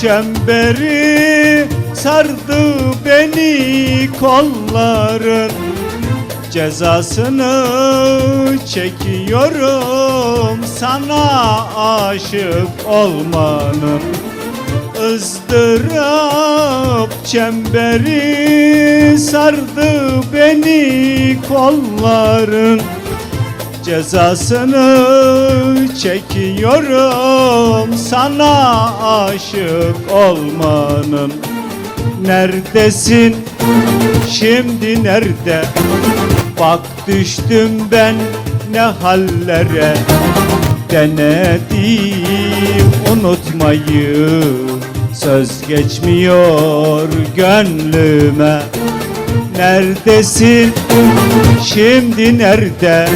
çemberi sardı beni kolların. Cezasını çekiyorum sana aşık olmanın. Izdırap çemberi sardı beni kolların. Cezasını çekiyorum sana aşık olmanın. Neredesin? Şimdi nerede? Bak düştüm ben ne hallere. Denedim unutmayı Söz geçmiyor gönlüme. Neredesin? Şimdi nerede?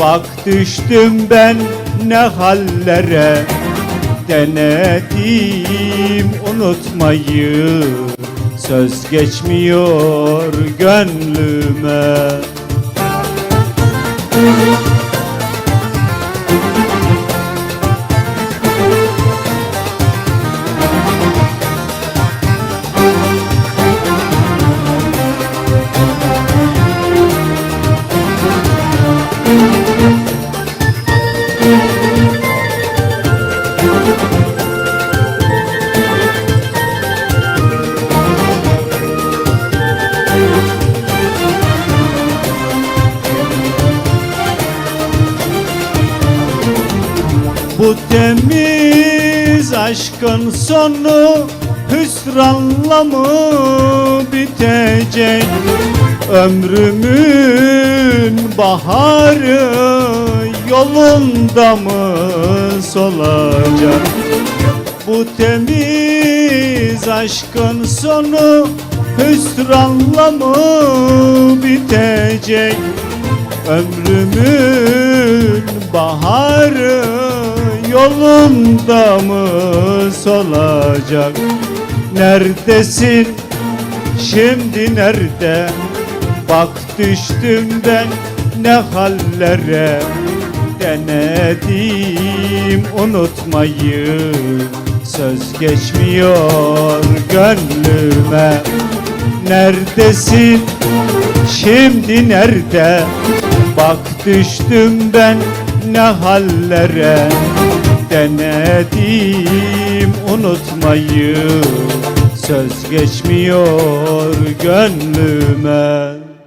Bak düştüm ben ne hallere Denedim unutmayı Söz geçmiyor gönlüme Bu temiz aşkın sonu hüsranla mı bitecek? Ömrümün baharı yolunda mı solacak? Bu temiz aşkın sonu hüsranla mı bitecek? Ömrümün baharı yolunda mı solacak? Neredesin? Şimdi nerede? Bak düştüm ben ne hallere Denedim unutmayı. Söz geçmiyor gönlüme. Neredesin? Şimdi nerede? Bak düştüm ben ne hallere Denedim unutmayı Söz geçmiyor gönlüme